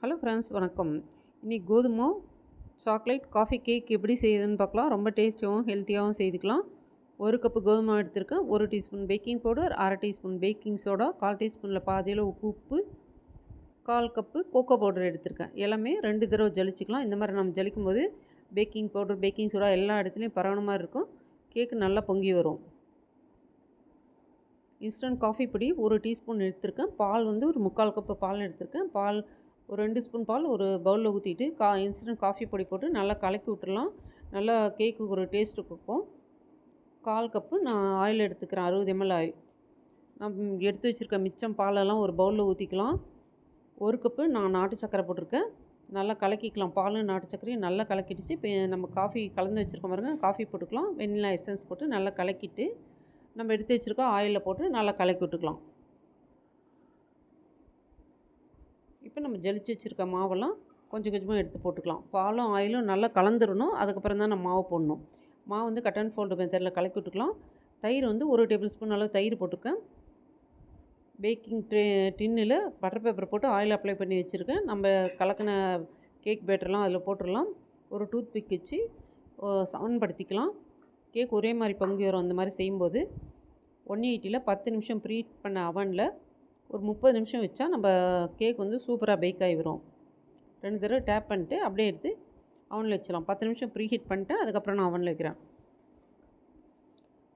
Hello friends வணக்கம். இன்றைக்கி கோதுமை சாக்லேட் காஃபி கேக் எப்படி செய்யுதுன்னு பார்க்கலாம். ரொம்ப டேஸ்டியாகவும் ஹெல்த்தியாகவும் செய்துக்கலாம். ஒரு கப்பு கோதுமை எடுத்திருக்கேன். ஒரு டீஸ்பூன் பேக்கிங் பவுடர் அரை டீஸ்பூன் பேக்கிங் சோடா கால் டீஸ்பூனில் பாதியில் உப்பு உப்பு கால் கப்பு கோகோ பவுடர் எடுத்திருக்கேன். எல்லாமே ரெண்டு தடவை ஜலிச்சுக்கலாம். இந்த மாதிரி நம்ம ஜலிக்கும் போது பேக்கிங் பவுடர் பேக்கிங் சோடா எல்லா இடத்துலையும் பரவன மாதிரி இருக்கும். கேக்கு நல்லா பொங்கி வரும். இன்ஸ்டன்ட் காஃபி பொடி ஒரு டீஸ்பூன் எடுத்திருக்கேன். பால் வந்து ஒரு முக்கால் கப்பு பால் எடுத்திருக்கேன். பால் ஒரு ரெண்டு ஸ்பூன் பால் ஒரு பவுலில் ஊற்றிட்டு கா இன்ஸ்டன்ட் காஃபி பொடி போட்டு நல்லா கலக்கி விட்டுடலாம் நல்லா கேக்கு ஒரு டேஸ்ட்டு கொடுக்கும் கால் கப்பு நான் ஆயில் எடுத்துக்கிறேன். அறுபது எம்எல் ஆயில். நான் எடுத்து வச்சுருக்க மிச்சம் பாலெல்லாம் ஒரு பவுலில் ஊற்றிக்கலாம் ஒரு கப்பு நான் நாட்டு சக்கரை போட்டிருக்கேன். நல்லா கலக்கிக்கலாம். பாலும் நாட்டு சக்கரையும் நல்லா கலக்கிடுச்சு. இப்போ நம்ம காஃபி கலந்து வச்சுருக்க பாருங்க. காஃபி போட்டுக்கலாம். வெண்ணிலா எசன்ஸ் போட்டு நல்லா கலக்கிட்டு நம்ம எடுத்து வச்சுருக்கோம் ஆயிலில் போட்டு நல்லா கலக்கி விட்டுக்கலாம். இப்போ நம்ம ஜலிச்சு வச்சுருக்க மாவெல்லாம் கொஞ்சம் கொஞ்சமாக எடுத்து போட்டுக்கலாம். பாலும் ஆயிலும் நல்லா கலந்துடணும் அதுக்கப்புறம் தான் நம்ம மாவு போடணும். மாவு வந்து கட் அண்ட் ஃபோல்டு மெத்தடில் கலக்கி விட்டுக்கலாம். தயிர் வந்து ஒரு டேபிள் ஸ்பூன் அளவு தயிர் போட்டிருக்கேன். பேக்கிங் ட்ரே டின்னில் பட்டர் பேப்பர் போட்டு ஆயில் அப்ளை பண்ணி வச்சுருக்கேன். நம்ம கலக்கின கேக் பேட்டர்லாம் அதில் போட்டுடலாம். ஒரு டூத் பிக் வச்சு சமன்படுத்திக்கலாம். கேக் ஒரே மாதிரி பங்கு வரும் அந்த மாதிரி செய்யும்போது. ஒன் எயிட்டியில் பத்து நிமிஷம் ப்ரீட் பண்ண அவனில் ஒரு முப்பது நிமிஷம் வச்சா நம்ம கேக் வந்து சூப்பராக பேக் ஆகி வரும் ரெண்டு தடவை டேப் பண்ணிட்டு அப்படியே எடுத்து அவனில் வச்சிடலாம். பத்து நிமிஷம் ப்ரீ ஹீட் பண்ணிட்டு அதுக்கப்புறம் நான் அவனில் வைக்கிறேன்.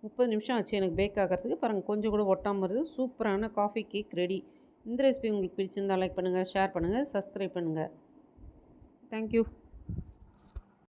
முப்பது நிமிஷம் ஆச்சு எனக்கு பேக் ஆகிறதுக்கு. பாருங்கள் கொஞ்சம் கூட ஒட்டாமல் வருது. சூப்பரான காஃபி கேக் ரெடி இந்த ரெசிபி உங்களுக்கு பிடிச்சிருந்தால் லைக் பண்ணுங்கள் ஷேர் பண்ணுங்கள் சப்ஸ்கிரைப் பண்ணுங்கள் தேங்க்யூ